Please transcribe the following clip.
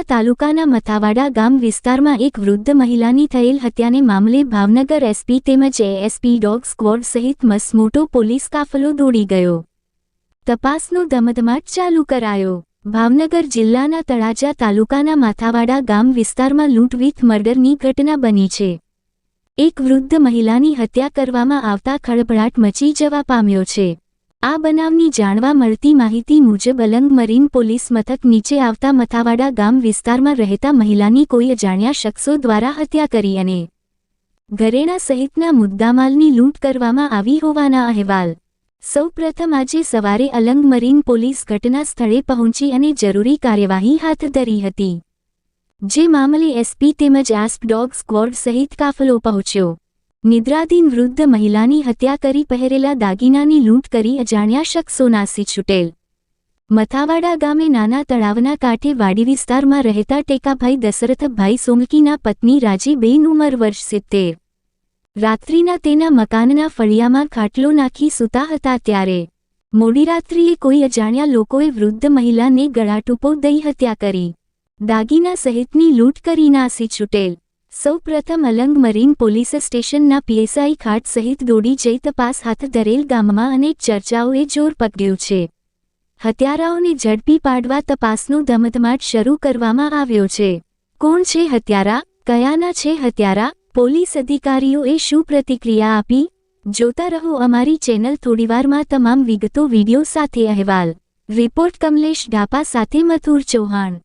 તાલુકાના મથાવાડા ગામ વિસ્તારમાં એક વૃદ્ધ મહિલાની થયેલ હત્યાને મામલે ભાવનગર એસપી તેમજ એએસપી ડોગ સ્ક્વોડ સહિત મસમોટો પોલીસ કાફલો દોડી ગયો. તપાસનો ધમધમાટ ચાલુ કરાયો. ભાવનગર જિલ્લાના તળાજા તાલુકાના માથાવાડા ગામ વિસ્તારમાં લૂંટવીથ મર્ડરની ઘટના બની છે. એક વૃદ્ધ મહિલાની હત્યા કરવામાં આવતા ખળભળાટ મચી જવા પામ્યો છે. આ બનાવની જાણવા મળતી માહિતી મુજબ અલંગ મરીન પોલીસ મથક નીચે આવતા મથાવાડા ગામ વિસ્તારમાં રહેતા મહિલાની કોઈ અજાણ્યા શખ્સો દ્વારા હત્યા કરી અને ઘરેણા સહિતના મુદ્દામાલની લૂંટ કરવામાં આવી હોવાના અહેવાલ. સૌપ્રથમ આજે સવારે અલંગ મરીન પોલીસ ઘટના સ્થળે પહોંચી અને જરૂરી કાર્યવાહી હાથ ધરી હતી. જે મામલે એસપી તેમજ આસ્પ ડોગ સ્ક્વોડ સહિત કાફલો પહોંચ્યો. નિદ્રાધીન વૃદ્ધ મહિલાની હત્યા કરી પહેરેલા દાગીનાની લૂંટ કરી અજાણ્યા શખ્સો નાસી છૂટેલ. મથાવાડા ગામે નાના તળાવના કાંઠે વાડી વિસ્તારમાં રહેતા ટેકાભાઈ દશરથભાઈ સોમકીના પત્ની રાજીબેન ઉંમર વર્ષ સિત્તેર. રાત્રિના તેના મકાનના ફળિયામાં ખાટલો નાખી સૂતા હતા ત્યારે. મોડી રાત્રિએ કોઈ અજાણ્યા લોકોએ વૃદ્ધ મહિલાને ગળાટૂપો દઈ હત્યા કરી. દાગીના સહિતની લૂંટ કરી નાસી છૂટેલ. સૌ પ્રથમ અલંગ મરીન પોલીસ સ્ટેશનના પીએસઆઈ ખાટ સહિત દોડી જઈ તપાસ હાથ ધરેલ ગામમાં અનેક ચર્ચાઓએ જોર પકડ્યું છે. હત્યારાઓને ઝડપી પાડવા તપાસનો ધમધમાટ શરૂ કરવામાં આવ્યો છે. કોણ છે હત્યારા? કયાના છે હત્યારા? પોલીસ અધિકારીઓએ શું પ્રતિક્રિયા આપી? જોતા રહો અમારી ચેનલ થોડીવારમાં તમામ વિગતો, વિડિયો સાથે અહેવાલ. રિપોર્ટ કમલેશ ઢાપા સાથે મથુર ચૌહાણ.